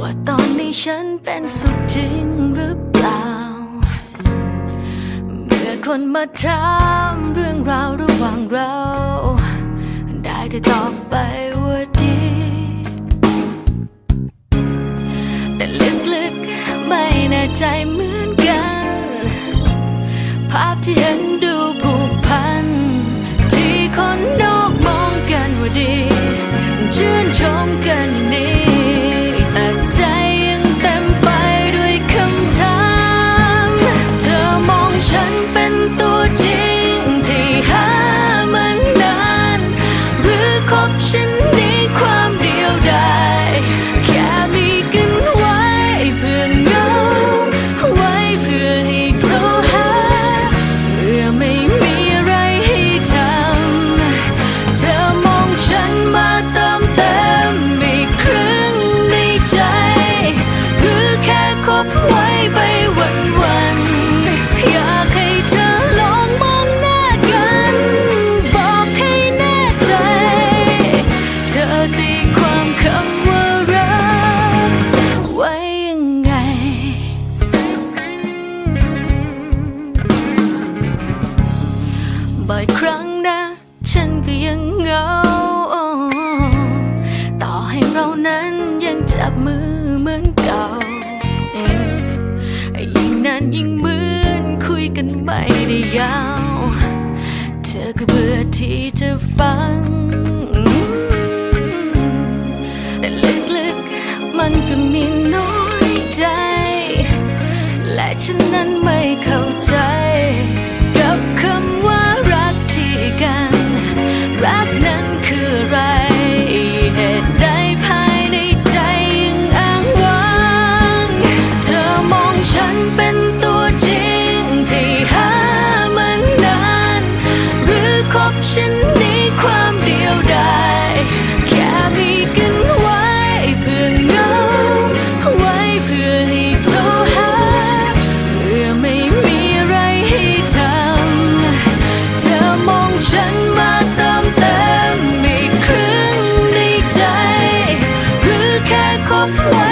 ว่าตอนนี้ฉันเป็นสุขจริงหรือเปล่า เมื่อคนมาถามเรื่องราวระหว่างเรา ได้แต่ตอบไป ไม่ได้ยาว เธอก็เบื่อที่จะฟัง love.